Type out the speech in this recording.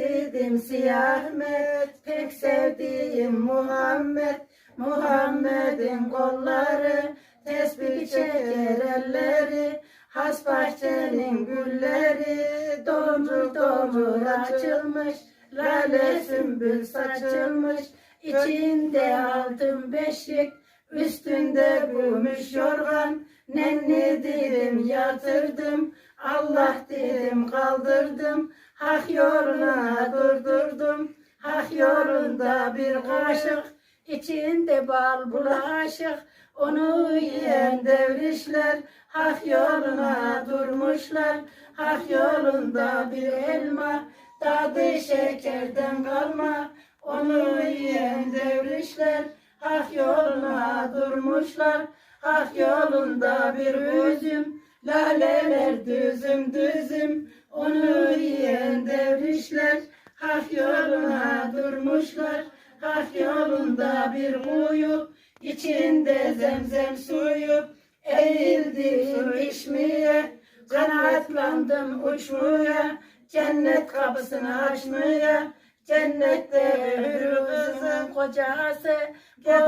Dedim Siyahmet pek sevdiğim Muhammed. Muhammed'in kolları tesbih çeker elleri Has bahçenin gülleri domur domur açılmış Lale sümbül saçılmış. İçinde altın beşik Üstünde gümüş yorgan. Nenni dedim yatırdım Allah dedim kaldırdım. Hak yoluna yolunda bir kaşık içinde bal bulaşık. Onu yiyen devrişler Hak yoluna durmuşlar. Hak yolunda bir elma Tadı şekerden kalma. Onu yiyen devrişler Hak yoluna durmuşlar. Hak yolunda bir üzüm Laleler düzüm düzüm. Onu yiyen devrişler Hak yoluna durmuşlar Hak yolunda bir kuyu içinde zemzem suyu. Eğildim içmeye Kanatlandım uçmaya Cennet kapısını açmaya. Cennette bir kızın kocası